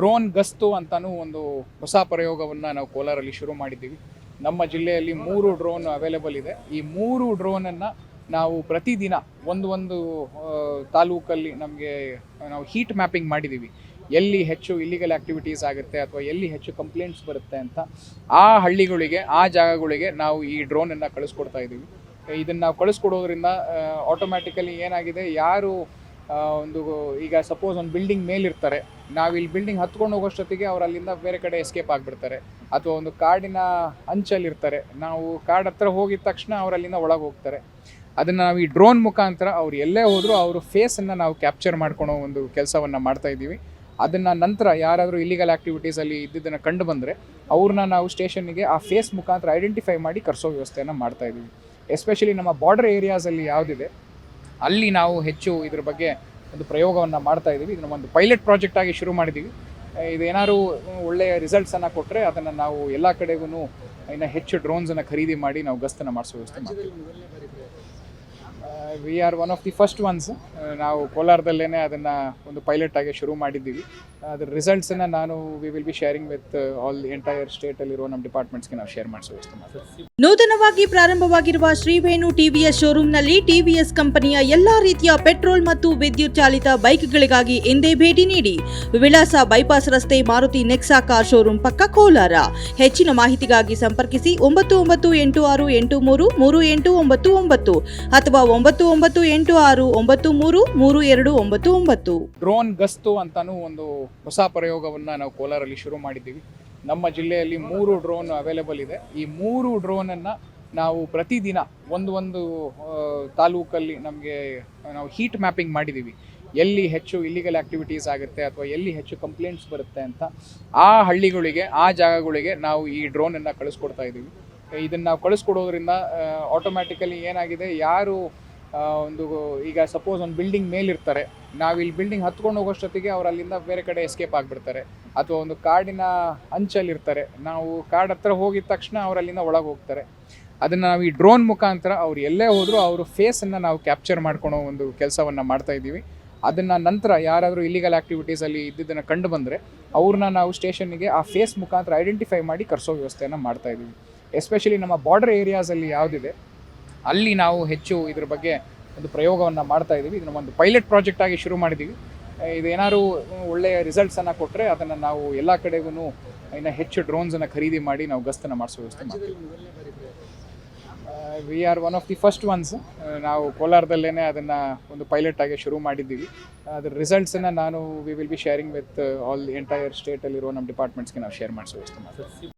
Drone ಗಸ್ತು ಅಂತಾನು ಒಂದು ಹೊಸ ಪ್ರಯೋಗವನ್ನು ನಾವು ಕೋಲಾರಲ್ಲಿ ಶುರು ಮಾಡಿದ್ದೀವಿ. ನಮ್ಮ ಜಿಲ್ಲೆಯಲ್ಲಿ ಮೂರು ಡ್ರೋನ್ ಅವೈಲೇಬಲ್ ಇದೆ. ಈ ಮೂರು ಡ್ರೋನನ್ನು ನಾವು ಪ್ರತಿದಿನ ಒಂದು ಒಂದು ತಾಲೂಕಲ್ಲಿ ನಮಗೆ ನಾವು ಹೀಟ್ ಮ್ಯಾಪಿಂಗ್ ಮಾಡಿದ್ದೀವಿ. ಎಲ್ಲಿ ಹೆಚ್ಚು ಇಲ್ಲಿಗಲ್ ಆ್ಯಕ್ಟಿವಿಟೀಸ್ ಆಗುತ್ತೆ ಅಥವಾ ಎಲ್ಲಿ ಹೆಚ್ಚು ಕಂಪ್ಲೇಂಟ್ಸ್ ಬರುತ್ತೆ ಅಂತ ಆ ಹಳ್ಳಿಗಳಿಗೆ, ಆ ಜಾಗಗಳಿಗೆ ನಾವು ಈ ಡ್ರೋನನ್ನು ಕಳಿಸ್ಕೊಡ್ತಾ ಇದ್ದೀವಿ. ಇದನ್ನು ನಾವು ಕಳಿಸ್ಕೊಡೋದ್ರಿಂದ ಆಟೋಮ್ಯಾಟಿಕಲಿ ಏನಾಗಿದೆ, ಯಾರು ಒಂದು ಈಗ ಸಪೋಸ್ ಒಂದು ಬಿಲ್ಡಿಂಗ್ ಮೇಲಿರ್ತಾರೆ ನಾವು ಇಲ್ಲಿ ಬಿಲ್ಡಿಂಗ್ ಹತ್ಕೊಂಡು ಹೋಗೋಷ್ಟೊತ್ತಿಗೆ ಅವ್ರು ಅಲ್ಲಿಂದ ಬೇರೆ ಕಡೆ ಎಸ್ಕೇಪ್ ಆಗಿಬಿಡ್ತಾರೆ. ಅಥವಾ ಒಂದು ಕಾಡಿನ ಅಂಚಲ್ಲಿರ್ತಾರೆ ನಾವು ಕಾಡ್ ಹತ್ರ ಹೋಗಿದ ತಕ್ಷಣ ಅವ್ರು ಅಲ್ಲಿಂದ ಒಳಗೆ ಹೋಗ್ತಾರೆ. ಅದನ್ನು ನಾವು ಈ ಡ್ರೋನ್ ಮುಖಾಂತರ ಅವ್ರು ಎಲ್ಲೇ ಹೋದರೂ ಅವ್ರ ಫೇಸನ್ನು ನಾವು ಕ್ಯಾಪ್ಚರ್ ಮಾಡ್ಕೊಳೋ ಒಂದು ಕೆಲಸವನ್ನು ಮಾಡ್ತಾ ಇದ್ದೀವಿ. ಅದನ್ನು ನಂತರ ಯಾರಾದರೂ ಇಲ್ಲಿಗಲ್ ಆ್ಯಕ್ಟಿವಿಟೀಸಲ್ಲಿ ಇದ್ದಿದ್ದನ್ನು ಕಂಡು ಬಂದರೆ ಅವ್ರನ್ನ ನಾವು ಸ್ಟೇಷನ್ನಿಗೆ ಆ ಫೇಸ್ ಮುಖಾಂತರ ಐಡೆಂಟಿಫೈ ಮಾಡಿ ಕರೆಸೋ ವ್ಯವಸ್ಥೆಯನ್ನು ಮಾಡ್ತಾ ಇದ್ದೀವಿ. ಎಸ್ಪೆಷಲಿ ನಮ್ಮ ಬಾರ್ಡರ್ ಏರಿಯಾಸಲ್ಲಿ ಯಾವುದಿದೆ, ಅಲ್ಲಿ ನಾವು ಹೆಚ್ಚು ಇದ್ರ ಬಗ್ಗೆ ಒಂದು ಪ್ರಯೋಗವನ್ನು ಮಾಡ್ತಾ ಇದ್ದೀವಿ ಇದನ್ನ ಒಂದು ಪೈಲಟ್ ಪ್ರಾಜೆಕ್ಟ್ ಆಗಿ ಶುರು ಮಾಡಿದ್ದೀವಿ ಇದೇನಾದ್ರು ಒಳ್ಳೆಯ ರಿಸಲ್ಟ್ಸನ್ನು ಕೊಟ್ಟರೆ ಅದನ್ನು ನಾವು ಎಲ್ಲ ಕಡೆಗೂ ಇನ್ನು ಹೆಚ್ಚು ಡ್ರೋನ್ಸನ್ನು ಖರೀದಿ ಮಾಡಿ ನಾವು ಗಸ್ತನ್ನು ಮಾಡಿಸೋ ವ್ಯವಸ್ಥೆ ಮಾಡ್ತೀವಿ. We are one of the first ones ನಾವು ಕೋಲಾರದಲ್ಲೇ ಅದನ್ನು ಒಂದು ಪೈಲಟ್ ಆಗಿ ಶುರು ಮಾಡಿದ್ದೀವಿ. ಅದ್ರ ರಿಸಲ್ಟ್ಸನ್ನು ನಾನು we will be sharing with all entire ಸ್ಟೇಟಲ್ಲಿರೋ ನಮ್ಮ ಡಿಪಾರ್ಟ್ಮೆಂಟ್ಸ್ಗೆ ನಾವು ಶೇರ್ ಮಾಡಿಸೋ ಮಾಡ್ತೀವಿ. ನೂತನವಾಗಿ ಪ್ರಾರಂಭವಾಗಿರುವ ಶ್ರೀವೇಣು ಟಿವಿಎಸ್ ಶೋರೂಮ್ನಲ್ಲಿ ಟಿವಿಎಸ್ ಕಂಪನಿಯ ಎಲ್ಲಾ ರೀತಿಯ ಪೆಟ್ರೋಲ್ ಮತ್ತು ವಿದ್ಯುತ್ ಚಾಲಿತ ಬೈಕ್ಗಳಿಗಾಗಿ ಎಂದೇ ಭೇಟಿ ನೀಡಿ. ವಿಳಾಸ ಬೈಪಾಸ್ ರಸ್ತೆ ಮಾರುತಿ ನೆಕ್ಸಾ ಕಾರ್ ಶೋರೂಮ್ ಪಕ್ಕ ಕೋಲಾರ. ಹೆಚ್ಚಿನ ಮಾಹಿತಿಗಾಗಿ ಸಂಪರ್ಕಿಸಿ ಒಂಬತ್ತು ಒಂಬತ್ತು ಎಂಟು ಆರು ಎಂಟು ಮೂರು ಮೂರು ಎಂಟು ಒಂಬತ್ತು ಒಂಬತ್ತು ಅಥವಾ ಒಂಬತ್ತು ಒಂಬತ್ತು ಎಂಟು ಆರು ಒಂಬತ್ತು ಮೂರು ಮೂರು ಎರಡು ಒಂಬತ್ತು ಒಂಬತ್ತು. ಡ್ರೋನ್ ಗಸ್ತು ಅಂತಾನು ಒಂದು ಹೊಸ ಪ್ರಯೋಗವನ್ನು ನಾವು ಕೋಲಾರಲ್ಲಿ ಶುರು ಮಾಡಿದ್ದೀವಿ. ನಮ್ಮ ಜಿಲ್ಲೆಯಲ್ಲಿ ಮೂರು ಡ್ರೋನ್ ಅವೈಲೇಬಲ್ ಇದೆ. ಈ ಮೂರು ಡ್ರೋನನ್ನು ನಾವು ಪ್ರತಿದಿನ ಒಂದು ಒಂದು ತಾಲೂಕಲ್ಲಿ ನಮಗೆ ನಾವು ಹೀಟ್ ಮ್ಯಾಪಿಂಗ್ ಮಾಡಿದ್ದೀವಿ. ಎಲ್ಲಿ ಹೆಚ್ಚು ಇಲ್ಲಿಗಲ್ ಆ್ಯಕ್ಟಿವಿಟೀಸ್ ಆಗುತ್ತೆ ಅಥವಾ ಎಲ್ಲಿ ಹೆಚ್ಚು ಕಂಪ್ಲೇಂಟ್ಸ್ ಬರುತ್ತೆ ಅಂತ ಆ ಹಳ್ಳಿಗಳಿಗೆ, ಆ ಜಾಗಗಳಿಗೆ ನಾವು ಈ ಡ್ರೋನನ್ನು ಕಳಿಸ್ಕೊಡ್ತಾ ಇದ್ದೀವಿ. ಇದನ್ನು ನಾವು ಕಳಿಸ್ಕೊಡೋದ್ರಿಂದ ಆಟೋಮ್ಯಾಟಿಕಲಿ ಏನಾಗಿದೆ, ಯಾರು ಒಂದು ಈಗ ಸಪೋಸ್ ಒಂದು ಬಿಲ್ಡಿಂಗ್ ಮೇಲಿರ್ತಾರೆ. ನಾವು ಇಲ್ಲಿ ಬಿಲ್ಡಿಂಗ್ ಹತ್ಕೊಂಡು ಹೋಗೋಷ್ಟೊತ್ತಿಗೆ ಅವ್ರು ಅಲ್ಲಿಂದ ಬೇರೆ ಕಡೆ ಎಸ್ಕೇಪ್ ಆಗಿಬಿಡ್ತಾರೆ. ಅಥವಾ ಒಂದು ಕಾಡಿನ ಅಂಚಲ್ಲಿರ್ತಾರೆ ನಾವು ಕಾಡ್ ಹತ್ರ ಹೋಗಿದ ತಕ್ಷಣ ಅವರಲ್ಲಿಂದ ಒಳಗೆ ಹೋಗ್ತಾರೆ. ಅದನ್ನು ನಾವು ಈ ಡ್ರೋನ್ ಮುಖಾಂತರ ಅವ್ರು ಎಲ್ಲೇ ಹೋದರೂ ಅವರು ಫೇಸನ್ನು ನಾವು ಕ್ಯಾಪ್ಚರ್ ಮಾಡ್ಕೊಳೋ ಒಂದು ಕೆಲಸವನ್ನು ಮಾಡ್ತಾ ಇದ್ದೀವಿ. ಅದನ್ನು ನಂತರ ಯಾರಾದರೂ ಇಲ್ಲಿಗಲ್ ಆ್ಯಕ್ಟಿವಿಟೀಸಲ್ಲಿ ಇದ್ದಿದ್ದನ್ನು ಕಂಡು ಬಂದರೆ ಅವ್ರನ್ನ ನಾವು ಸ್ಟೇಷನ್ಗೆ ಆ ಫೇಸ್ ಮುಖಾಂತರ ಐಡೆಂಟಿಫೈ ಮಾಡಿ ಕರೆಸೋ ವ್ಯವಸ್ಥೆಯನ್ನು ಮಾಡ್ತಾ ಇದ್ದೀವಿ. ಎಸ್ಪೆಷಲಿ ನಮ್ಮ ಬಾರ್ಡರ್ ಏರಿಯಾಸಲ್ಲಿ ಯಾವುದಿದೆ ಅಲ್ಲಿ ನಾವು ಹೆಚ್ಚು ಇದ್ರ ಬಗ್ಗೆ ಒಂದು ಪ್ರಯೋಗವನ್ನು ಮಾಡ್ತಾ ಇದ್ದೀವಿ ಇದನ್ನ ಒಂದು ಪೈಲಟ್ ಪ್ರಾಜೆಕ್ಟ್ ಆಗಿ ಶುರು ಮಾಡಿದ್ದೀವಿ ಇದೇನಾದ್ರು ಒಳ್ಳೆಯ ರಿಸಲ್ಟ್ಸನ್ನು ಕೊಟ್ಟರೆ ಅದನ್ನು ನಾವು ಎಲ್ಲ ಕಡೆಗೂ ಇನ್ನು ಹೆಚ್ಚು ಡ್ರೋನ್ಸನ್ನು ಖರೀದಿ ಮಾಡಿ ನಾವು ಗಸ್ತನ್ನು ಮಾಡಿಸೋ ವ್ಯವಸ್ಥೆ ಮಾಡ್ತೀವಿ. We are one of the first ones ನಾವು ಕೋಲಾರದಲ್ಲೇ ಅದನ್ನು ಒಂದು ಪೈಲಟ್ ಆಗಿ ಶುರು ಮಾಡಿದ್ದೀವಿ. ಅದ್ರ ರಿಸಲ್ಟ್ಸನ್ನು ನಾನು we will be sharing with all entire ಸ್ಟೇಟಲ್ಲಿರೋ ನಮ್ಮ ಡಿಪಾರ್ಟ್ಮೆಂಟ್ಸ್ಗೆ ನಾವು ಶೇರ್ ಮಾಡಿಸೋ ವ್ಯವಸ್ಥೆ ಮಾಡ್ತೀವಿ.